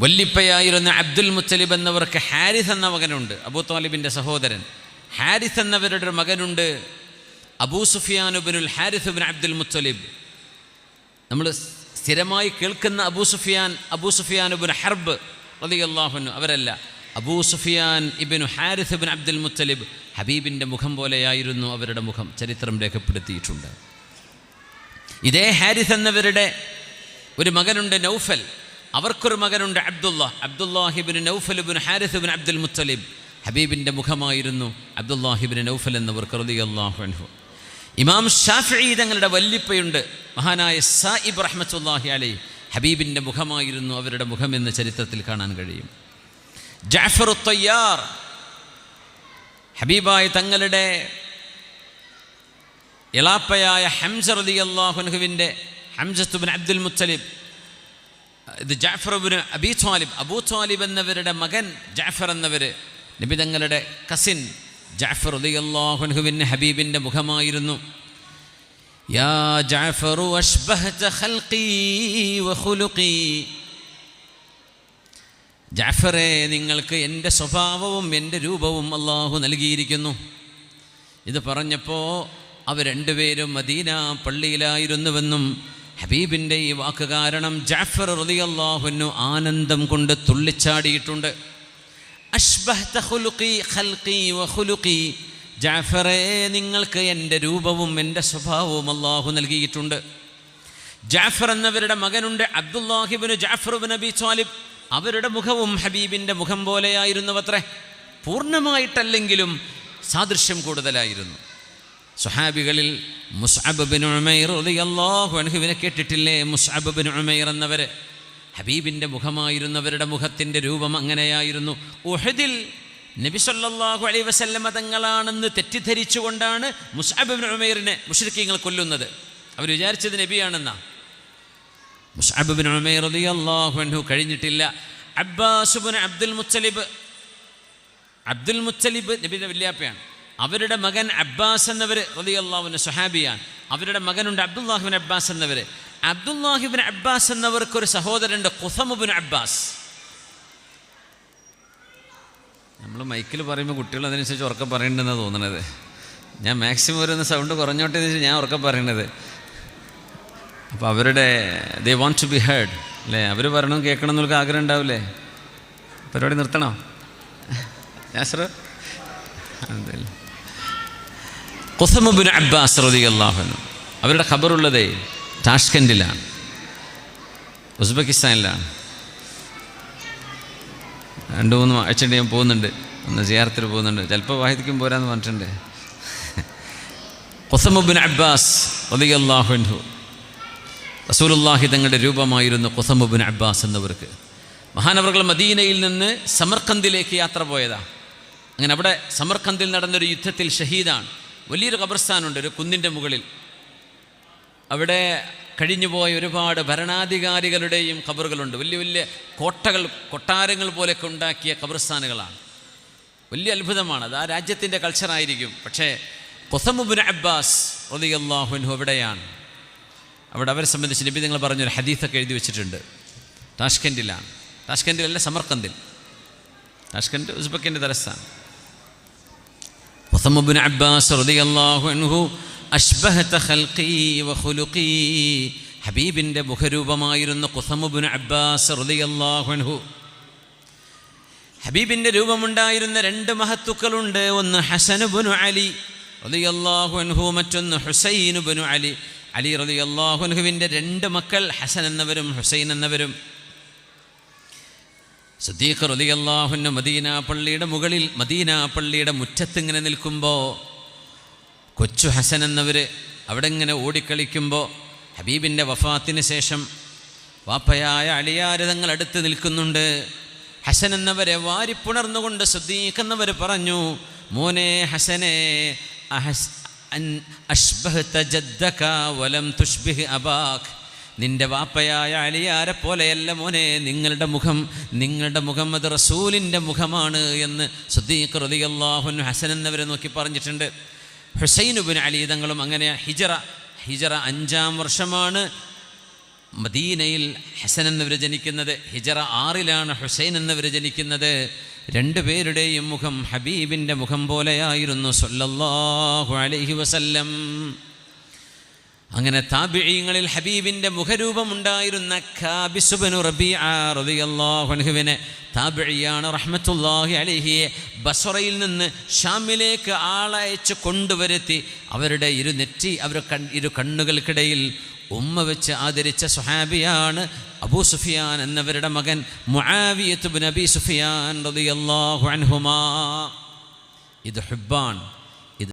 വല്ലിപ്പയായിരുന്ന അബ്ദുൽ മുത്തലിബ് എന്നവർക്ക് ഹാരിസ് എന്ന മകനുണ്ട്. അബൂ താലിബിന്റെ സഹോദരൻ. ഹാരിസ് എന്നവരുടെ മകനുണ്ട് അബൂ സുഫിയാനുബിനുൽ ഹാരിസ് ബിൻ അബ്ദുൽ മുത്തലിബ്. നമ്മൾ സ്ഥിരമായി കേൾക്കുന്ന അബൂ സുഫിയാൻ അബൂ സുഫിയാൻ ഇബിൻ ഹർബ് റതിയല്ലാഹുനു അവരല്ല. അബൂ സുഫിയാൻ ഇബിനു ഹാരിസ് ഇബിൻ അബ്ദുൽ മുത്തലിബ് ഹബീബിന്റെ മുഖം പോലെയായിരുന്നു അവരുടെ മുഖം. ചരിത്രം രേഖപ്പെടുത്തിയിട്ടുണ്ട്. ഇതേ ഹാരിസ് എന്നവരുടെ ഒരു മകനുണ്ട് നൗഫൽ. അവർക്കൊരു മകനുണ്ട് അബ്ദുള്ള അബ്ദുല്ലാഹിബിൻ നൗഫൽ ഹാരിസുബിൻ അബ്ദുൽ മുത്തലിബ്. ഹബീബിന്റെ മുഖമായിരുന്നു അബ്ദുല്ലാഹിബിൻ നൗഫൽ എന്നവർ റളിയല്ലാഹു അള്ളാഹു ഇമാം ഷാഫി തങ്ങളുടെ വല്ലിപ്പയുണ്ട്. മഹാനായ സായിബ് റഹ്മത്തുല്ലാഹി അലൈ ഹബീബിന്റെ മുഖമായിരുന്നു അവരുടെ മുഖമെന്ന് ചരിത്രത്തിൽ കാണാൻ കഴിയും. ജാഫർ തയ്യാർ ഹബീബായ തങ്ങളുടെ ഇളാപ്പയായ ഹംസ അലി അള്ളാഹുനുഹുവിന്റെ ഹംസത്തുബിൻ അബ്ദുൽ മുത്തലിബ്. ഇത് ജാഫറബിന് അബീ ത്വാലിബ് അബൂ ത്വാലിബ് എന്നവരുടെ മകൻ ജാഫർ എന്നവർ നിബിതങ്ങളുടെ കസിൻ ജാഫർ അള്ളാഹുൻഹുവിന് ഹബീബിന്റെ മുഖമായിരുന്നു. യാ ജാഫറു ജാഫറെ നിങ്ങൾക്ക് എന്റെ സ്വഭാവവും എന്റെ രൂപവും അള്ളാഹു നൽകിയിരിക്കുന്നു. ഇത് പറഞ്ഞപ്പോൾ അവർ രണ്ടുപേരും മദീന പള്ളിയിലായിരുന്നുവെന്നും ഹബീബിന്റെ ഈ വാക്ക് കാരണം ജാഫർ റതിയല്ലാഹുനു ആനന്ദം കൊണ്ട് തുള്ളിച്ചാടിയിട്ടുണ്ട്. ജാഫറേ നിങ്ങൾക്ക് എന്റെ രൂപവും എന്റെ സ്വഭാവവും അള്ളാഹു നൽകിയിട്ടുണ്ട്. ജാഫർ എന്നവരുടെ മകനുണ്ട് അബ്ദുല്ലാഹിബിന് ജാഫറുബിൻ നബി ത്വാലിബ്. അവരുടെ മുഖവും ഹബീബിന്റെ മുഖം പോലെയായിരുന്നു പോലെയായിരുന്നുവത്രേ. പൂർണമായിട്ടല്ലെങ്കിലും സാദൃശ്യം കൂടുതലായിരുന്നു. സുഹാബികളിൽ മുസ്അബ് ബിൻ ഉമൈർ അൻഹുവിനെ കേട്ടിട്ടില്ലേ? മുസ്അബ് ബിൻ ഉമൈർ എന്നവർ ഹബീബിന്റെ മുഖമായിരുന്നവരുടെ മുഖത്തിന്റെ രൂപം അങ്ങനെയായിരുന്നു. ഉഹദിൽ നബി അലൈഹി വസല്ലമ തങ്ങളാണെന്ന് തെറ്റിദ്ധരിച്ചുകൊണ്ടാണ് മുസ്അബ് ബിൻ ഉമൈറിനെ മുഷ്രിക്കീങ്ങൾ കൊല്ലുന്നത്. അവർ വിചാരിച്ചത് നബിയാണെന്നാ. മുസ്അബ് ബിൻ ഉമൈർ റളിയല്ലാഹു അൻഹു കഴിഞ്ഞിട്ടില്ല. Abbas bin Abdul Muttalib. Abdul Muttalib നബിയുടെ വല്യാപ്പയാണ്. അവരുടെ മകൻ അബ്ബാസ് എന്നവർ റളിയല്ലാഹുവിന്റെ സുഹാബിയാണ് അവരുടെ മകനുണ്ട് അബ്ദുല്ലാഹിബിൻ അബ്ബാസ് എന്നവർ അബ്ദുല്ലാഹിബിൻ അബ്ബാസ് എന്നവർക്കൊരു സഹോദരനുണ്ട് കുസമുബിൻ അബ്ബാസ്. നമ്മൾ മൈക്കിൽ പറയുമ്പോൾ കുട്ടികൾ അതിനനുസരിച്ച് ഉറക്കം പറയണ്ടെന്നാണ് തോന്നണത്. ഞാൻ മാക്സിമം ഒരു സൗണ്ട് കുറഞ്ഞോട്ടെ എന്ന് ഞാൻ ഉറക്കം പറയണത്. അപ്പോൾ അവരുടെ they want to be heard അല്ലേ? അവർ പറയണം കേൾക്കണം എന്നൊക്കെ ആഗ്രഹം ഉണ്ടാവില്ലേ? പരിപാടി നിർത്തണോ? നാസർ കുസമുബിൻ അബ്ബാസ് റതി അള്ളാഹുനു അവരുടെ ഖബറുള്ളത് ടാഷ്കൻഡിലാണ് ഉസ്ബെക്കിസ്ഥാനിലാണ്. രണ്ട് മൂന്ന് ആഴ്ച ഞാൻ പോകുന്നുണ്ട്. ഒന്ന് ജിയാർത്തിൽ പോകുന്നുണ്ട്. ചിലപ്പോൾ വാഹിദിക്കും പോരാന്ന് പറഞ്ഞിട്ടുണ്ട്. കൊസമുബിൻ അബ്ബാസ് റതി അള്ളാഹുൻഹു റസൂലുല്ലാഹി തങ്ങളുടെ രൂപമായിരുന്നു കൊസമുബിൻ അബ്ബാസ് എന്നവർക്ക്. മഹാനവർകൾ മദീനയിൽ നിന്ന് സമർക്കന്തിലേക്ക് യാത്ര പോയതാണ് അങ്ങനെ അവിടെ സമർക്കന്തിൽ നടന്നൊരു യുദ്ധത്തിൽ ഷഹീദാണ്. വലിയൊരു ഖബർസ്ഥാനുണ്ട് ഒരു കുന്നിന്റെ മുകളിൽ. അവിടെ കഴിഞ്ഞുപോയ ഒരുപാട് ഭരണാധികാരികളുടെയും ഖബറുകളുണ്ട്. വലിയ വലിയ കോട്ടകൾ കൊട്ടാരങ്ങൾ പോലെയൊക്കെ ഉണ്ടാക്കിയ ഖബർസ്ഥാനുകളാണ്. വലിയ അത്ഭുതമാണ്. അത് ആ രാജ്യത്തിന്റെ കൾച്ചറായിരിക്കും. പക്ഷേ കൊസമുബുൻ അബ്ബാസ് റളിയല്ലാഹുൻഹു അവിടെയാണ്. അവിടെ അവരെ സംബന്ധിച്ച് നബി നിങ്ങൾ പറഞ്ഞൊരു ഹദീഫൊക്കെ എഴുതി വെച്ചിട്ടുണ്ട്. താഷ്കൻഡിലാണ്. താഷ്കൻഡിലല്ല സമർക്കന്തിൽ താഷ്കൻഡ് ഉസ്ബക്കിന്റെ തലസ്ഥാനം. ബിൻ അബ്ബാസ് റളിയല്ലാഹു അൻഹു അഷ്ബഹത ഖൽഖി വഖുലുഖി ഹബീബിന്റെ മുഖരൂപമായിരുന്ന കുസമുബിൻ അബ്ബാസ് റളിയല്ലാഹു അൻഹു. ഹബീബിന്റെ രൂപമുണ്ടായിരുന്ന രണ്ട് മഹത്തുക്കളുണ്ട്. ഒന്ന് ഹസനുബുനു അലി റളിയല്ലാഹു അൻഹു മറ്റൊന്ന് ഹുസൈനുബുനു അലി. അലി റളിയല്ലാഹു അൻഹുവിന്റെ രണ്ട് മക്കൾ ഹസൻ എന്നവരും ഹുസൈൻ എന്നവരും. സുദ്ദീഖ് റളിയല്ലാഹുവിന്റെ മദീന പള്ളിയുടെ മുകളിൽ മദീന പള്ളിയുടെ മുറ്റത്തിങ്ങനെ നിൽക്കുമ്പോൾ കൊച്ചു ഹസൻ എന്നവർ അവിടെ ഇങ്ങനെ ഓടിക്കളിക്കുമ്പോൾ ഹബീബിന്റെ വഫാത്തിന് ശേഷം വാപ്പയായ അളിയാരതങ്ങൾ അടുത്ത് നിൽക്കുന്നുണ്ട്. ഹസൻ എന്നവരെ വാരിപ്പുണർന്നുകൊണ്ട് സുദ്ദീഖ് എന്നവർ പറഞ്ഞു മോനെ ഹസനെ അഹസ് അൻ അഷ്ബഹ് തജദ്ദക വലം തുഷ്ബിഹ് അബാഖ്. നിന്റെ വാപ്പയായ അലിയാരെ പോലെയല്ല മോനെ നിങ്ങളുടെ മുഖം നിങ്ങളുടെ അത് റസൂലിന്റെ മുഖമാണ് എന്ന് സുദ്ദീഖ് റളിയല്ലാഹുൻ ഹസൻ എന്നവരെ നോക്കി പറഞ്ഞിട്ടുണ്ട്. ഹുസൈനുബിൻ അലി തങ്ങളും അങ്ങനെ ഹിജറ ഹിജറ അഞ്ചാം വർഷമാണ് മദീനയിൽ ഹസൻ എന്നിവർ ജനിക്കുന്നത്. ഹിജറ ആറിലാണ് ഹുസൈൻ എന്നിവർ ജനിക്കുന്നത്. രണ്ടുപേരുടെയും മുഖം ഹബീബിന്റെ മുഖം പോലെയായിരുന്നു. സൊല്ലാഹു അലഹി വസല്ലം. അങ്ങനെ താബിഴീങ്ങളിൽ ഹബീബിന്റെ മുഖരൂപമുണ്ടായിരുന്ന ഖാബിസുബനു റബിഅള്ളാഹുവിനെ താബിഴിയാണ് റഹ്മത്തുല്ലാഹി അലിഹിയെ ബസറയിൽ നിന്ന് ഷാമിലേക്ക് ആളയച്ച് കൊണ്ടുവരുത്തി അവരുടെ ഇരു നെറ്റി അവർ കൺ ഇരു കണ്ണുകൾക്കിടയിൽ ഉമ്മ വെച്ച് ആദരിച്ച സുഹാബിയാണ് അബൂ സുഫിയാൻ എന്നവരുടെ മകൻ മുആവിയത്ത് ബുനബി അബി സുഫിയാൻ റളിയല്ലാഹു അൻഹുമാ. ഇത് ഹുബ്ബാൻ